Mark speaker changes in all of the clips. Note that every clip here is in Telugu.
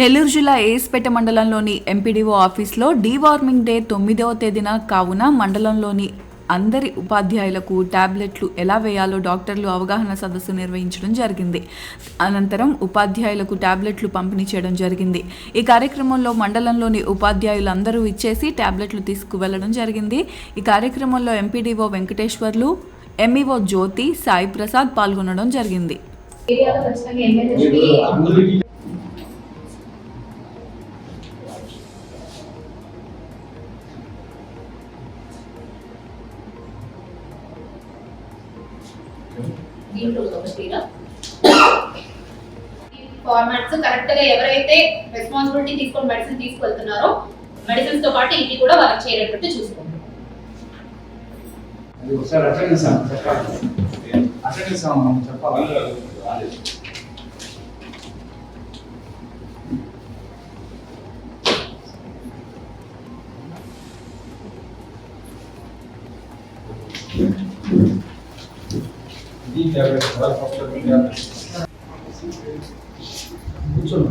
Speaker 1: నెల్లూరు జిల్లా ఏస్పేట మండలంలోని ఎంపీడీఓ ఆఫీస్లో డీవార్మింగ్ డే తొమ్మిదవ తేదీన కావున మండలంలోని అందరి ఉపాధ్యాయులకు టాబ్లెట్లు ఎలా వేయాలో డాక్టర్లు అవగాహన సదస్సు నిర్వహించడం జరిగింది. అనంతరం ఉపాధ్యాయులకు టాబ్లెట్లు పంపిణీ చేయడం జరిగింది. ఈ కార్యక్రమంలో మండలంలోని ఉపాధ్యాయులందరూ ఇచ్చేసి టాబ్లెట్లు తీసుకువెళ్ళడం జరిగింది. ఈ కార్యక్రమంలో ఎంపీడీఓ వెంకటేశ్వర్లు ఎంఈఓ జ్యోతి సాయి ప్రసాద్ పాల్గొనడం జరిగింది.
Speaker 2: ఫార్మాట్స్ కరెక్ట్గా ఎవరైతే రెస్పాన్సిబిలిటీ తీసుకొని మెడిసిన్ తీసుకెళ్తున్నారో మెడిసిన్స్తో పాటు ఇవి కూడా వాళ్ళకి చేరేటట్టు చూసుకోండి.
Speaker 3: అది ఒకసారి అటెండెన్స్ అన్న చెప్పాలి. అటెండెన్స్ మనం చెప్పాలి? ఈ ట్యాబ్లెట్ ఫస్ట్ కూర్చోండి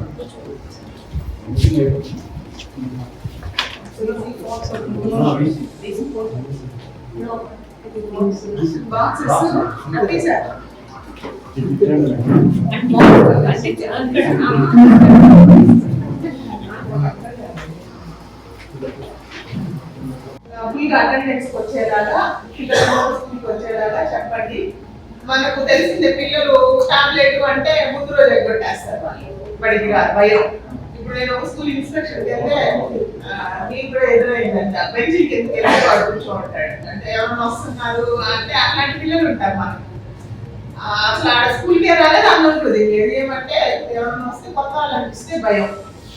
Speaker 4: మీకు అటెండెన్స్ వచ్చేలాగా పిల్లలు స్కూల్కి వచ్చేలాగా చెప్పండి మనకు తెలిసిందే పిల్లలు టాబ్లెట్ అంటే ముందు రోజు ఎగ్గొట్టేస్తారు వాళ్ళు. బడికి భయం. ఇప్పుడు నేను ఒక స్కూల్ ఇన్స్పెక్షన్ వెళ్తే ఆ, మీకు కూడా ఎదురైందంట. బెంచీకి ఎందుకు వెళ్ళి వాడు కూర్చోంటాడు అంటే ఎవరైనా వస్తున్నారు అంటే అట్లాంటి పిల్లలు ఉంటారు మనకు. అసలు ఆడ స్కూల్కి రాలేదు అన్నట్టు తెలియదు ఏమంటే ఎవరైనా వస్తే కొత్త వాళ్ళు అనిపిస్తే భయం.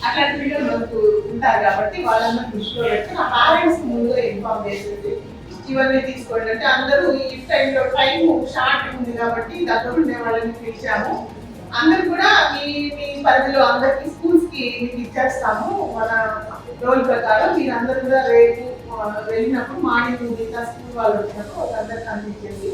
Speaker 4: అట్లాంటి పిల్లలు మనకు ఉంటారు కాబట్టి వాళ్ళందరూ దృష్టిలో పెట్టి నా పేరెంట్స్ ముందుగా ఇన్ఫార్మ్ చేసేది. ఇవన్నీ తీసుకోండి. అంటే అందరూ ఈ టైంలో టైం షార్ట్ ఉంది కాబట్టి దగ్గర ఉండే వాళ్ళని పిలిచాము. అందరు కూడా మీ మీ పరిధిలో అందరికి స్కూల్స్కి మీకు ఇచ్చేస్తాము. మన రోల్ ప్రకారం మీరు అందరు కూడా రేపు వెళ్ళినప్పుడు మార్నింగ్ మిగతా స్కూల్ వాళ్ళు వచ్చినప్పుడు వాళ్ళందరికీ అందించేసి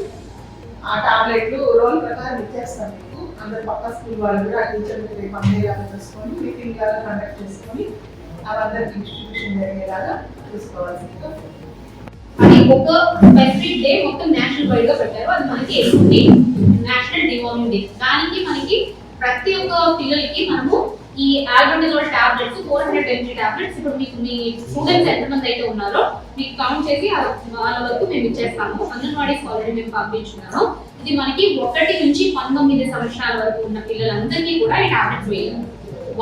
Speaker 4: ఆ టాబ్లెట్లు రోల్ ప్రకారం ఇచ్చేస్తాం మీకు. అందరు పక్క స్కూల్ వాళ్ళు కూడా ఆ టీచర్కి రేపు అందేలాగా చూసుకొని మీటింగ్ లాగా కండక్ట్ చేసుకొని అవందరికి డిస్ట్రిబ్యూషన్ జరిగేలాగా చూసుకోవాల్సిందిగా
Speaker 2: అది ఒక స్పెసిఫిక్ డే మొత్తం నేషనల్ వైడ్గా పెట్టారు. అది మనకి ఎటువంటి నేషనల్ డివార్మింగ్ డే దానికి మనకి ప్రతి ఒక్క పిల్లలకి మనము ఈ albendazole tablets four hundred MG tablets ఇప్పుడు మీకు మీ స్టూడెంట్స్ ఎంతమంది అయితే ఉన్నారో మీకు కౌంట్ చేసి వాళ్ళ వరకు మేము ఇచ్చేస్తాము. అంగన్వాడీస్ ఆల్రెడీ మేము పంపించున్నాము. ఇది మనకి ఒకటి నుంచి పంతొమ్మిది సంవత్సరాల వరకు ఉన్న పిల్లలందరికీ కూడా ఈ టాబ్లెట్స్ వేయాలి.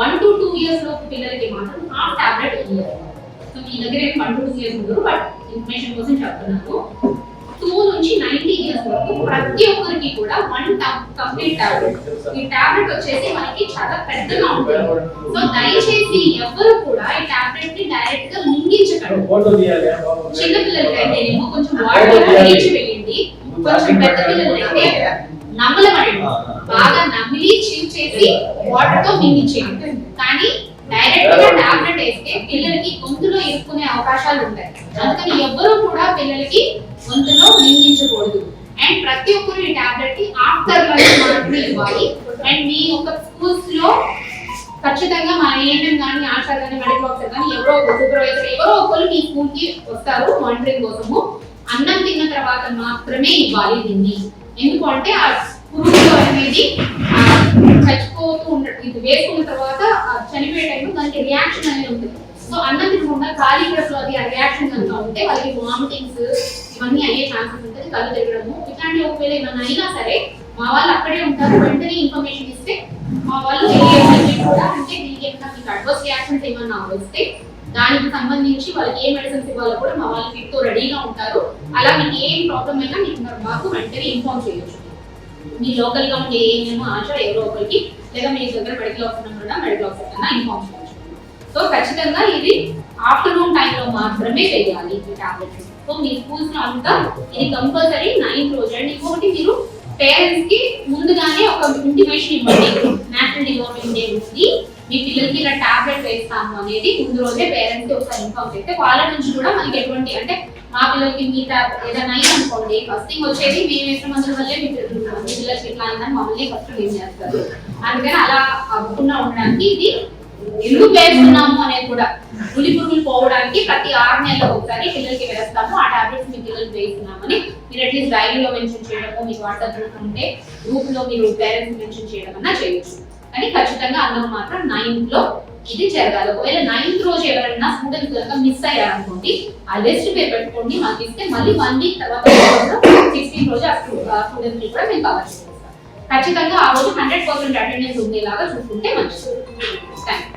Speaker 2: వన్ టు టూ ఇయర్స్ లోపు పిల్లలకి మాత్రం హాఫ్ టాబ్లెట్ వేయాలి సో మీ దగ్గర ఏం ఇయర్స్ ఉండరు బట్ ఇన్ఫర్మేషన్ కోసం చెప్తున్నాను. టూ నుంచి నైన్టీ ఇయర్స్ వరకు ప్రతి ఒక్కరికి కూడా వన్ కంప్లీట్ టాబ్లెట్ ఈ టాబ్లెట్ వచ్చేసి మనకి చాలా పెద్దగా ఉంటుంది. సో దయచేసి ఎవరు కూడా ఈ టాబ్లెట్ని డైరెక్ట్గా మింగించకండి
Speaker 3: ఫోటో తీయాలి
Speaker 2: చిన్న పిల్లలకైతేనేమో కొంచెం వాటర్ వేయండి కొంచెం పెద్ద పిల్లలైతే నమలమండి బాగా నమిలి చీవ్ చేసి వాటర్తో మింగించేయండి. కానీ డైరెక్ట్గా టాబ్లెట్ వేస్తే పిల్లలకి గొంతులో ఇరుక్కునే అవకాశాలు ఉంటాయి. అందుకని ఎవ్వరూ కూడా పిల్లలకి గొంతులో మింగించకూడదు అండ్ ప్రతి ఒక్కరు ఈ టాబ్లెట్ని ఆఫ్టర్ మాత్రమే ఇవ్వాలి. అండ్ మీ యొక్క స్కూల్స్లో ఖచ్చితంగా మన ఏఎన్ఎం కానీ ఆశా కానీ మెడికల్ ఆఫీసర్ కానీ ఎవరో ఒక సూపర్వైజర్ ఎవరో ఒకరు మీ స్కూల్కి వస్తారు మానిటరింగ్ కోసము. అన్నం తిన్న తర్వాత మాత్రమే ఇవ్వాలి దీన్ని. ఎందుకు అంటే ఆ పురుగులు అనేది చచ్చిపోతూ ఉండటం ఇది వేసుకున్న చనిపోయే రియాక్షన్ అనేది ఉంటుంది. సో అన్నం తినకుండా ఖాళీ కడుపులో అది ఆ రియాక్షన్ కనుక ఉంటే వాళ్ళకి వామిటింగ్స్ ఇవన్నీ అయ్యే ఛాన్సెస్ ఉంటుంది కళ్ళు తిరగడము. ఇట్లాంటి ఒకవేళ ఏమైనా అయినా సరే మా వాళ్ళు అక్కడే ఉంటారు. వెంటనే ఇన్ఫర్మేషన్ ఇస్తే మా వాళ్ళు కూడా అంటే దీనికి ఏమైనా మీకు అడ్వర్స్ రియాక్షన్స్ ఏమన్నా వస్తే దానికి సంబంధించి వాళ్ళకి ఏ మెడిసిన్స్ ఇవ్వాలో కూడా మా వాళ్ళు కిట్తో రెడీగా ఉంటారు. అలా మీకు ఏం ప్రాబ్లం అయినా మీకు మాకు వెంటనే ఇన్ఫార్మ్ చేయొచ్చు. మీ లోకల్గా ఉండే ఏమేమో ఆశ ఎవరో ఒకరికి లేదా మీ దగ్గర మెడికల్ ఆఫీసర్ కూడా మెడికల్ ఆఫీసర్ కన్నా ఇన్ఫార్మ్ చేయాలి సో ఖచ్చితంగా ఇది ఆఫ్టర్నూన్ టైంలో మాత్రమే వేయాలి ఈ టాబ్లెట్ సో మీ స్కూల్స్లో అంతా ఇది కంపల్సరీ నైన్త్ రోజు అండ్ ఇంకొకటి మీరు పేరెంట్స్కి ముందుగానే ఒక ఇంటిమేషన్ ఇవ్వండి. నేషనల్ డివోర్మింగ్ డే ఉంది మీ పిల్లలకి ఇలా టాబ్లెట్ వేస్తాము అనేది ముందు రోజే పేరెంట్స్కి ఒకసారి ఇన్ఫార్మ్ చేస్తే వాళ్ళ నుంచి కూడా మనకి ఎటువంటి అంటే మా పిల్లలకి మీ టాబ్ ఏదైనా అయ్యి అనుకోండి ఫస్ట్ థింగ్ వచ్చేది మేము వేసిన మందుల వల్లే మీ పిల్లలు మీ పిల్లలకి ఇట్లా అయిందని మమ్మల్ని ఫస్ట్ ఏం చేస్తారు? అందుకని అలా అవ్వకుండా ఉండడానికి ఇది ఎందుకు వేస్తున్నాము అనేది కూడా. పులి పురుగులు పోవడానికి ప్రతి ఆరు నెలలకు ఒకసారి పిల్లలకి వేస్తాము. ఆ టాబ్లెట్స్ మీ పిల్లలకి వేస్తున్నామని మీరు అట్లీస్ట్ డైరీలో మెన్షన్ చేయడము మీ వాట్సాప్ గ్రూప్ ఉంటే గ్రూప్లో మీరు పేరెంట్స్ మెన్షన్ చేయడం అన్నా చేయొచ్చు. కానీ ఖచ్చితంగా అందరూ మాత్రం నైన్త్లో ఇది జరగాలి. ఒకవేళ నైన్త్ రోజు ఎవరైనా స్టూడెంట్స్ కనుక మిస్ అయ్యారనుకోండి ఆ లిస్ట్ పేరు పెట్టుకోండి మాకు ఇస్తే మళ్ళీ వన్ వీక్ తర్వాత సిక్స్టీన్ రోజు ఆ స్టూడెంట్స్ కూడా మేము కవర్ చేస్తాం. ఖచ్చితంగా ఆ రోజు హండ్రెడ్ పర్సెంట్ అటెండెన్స్ ఉండేలాగా చూసుకుంటే మంచిది. థ్యాంక్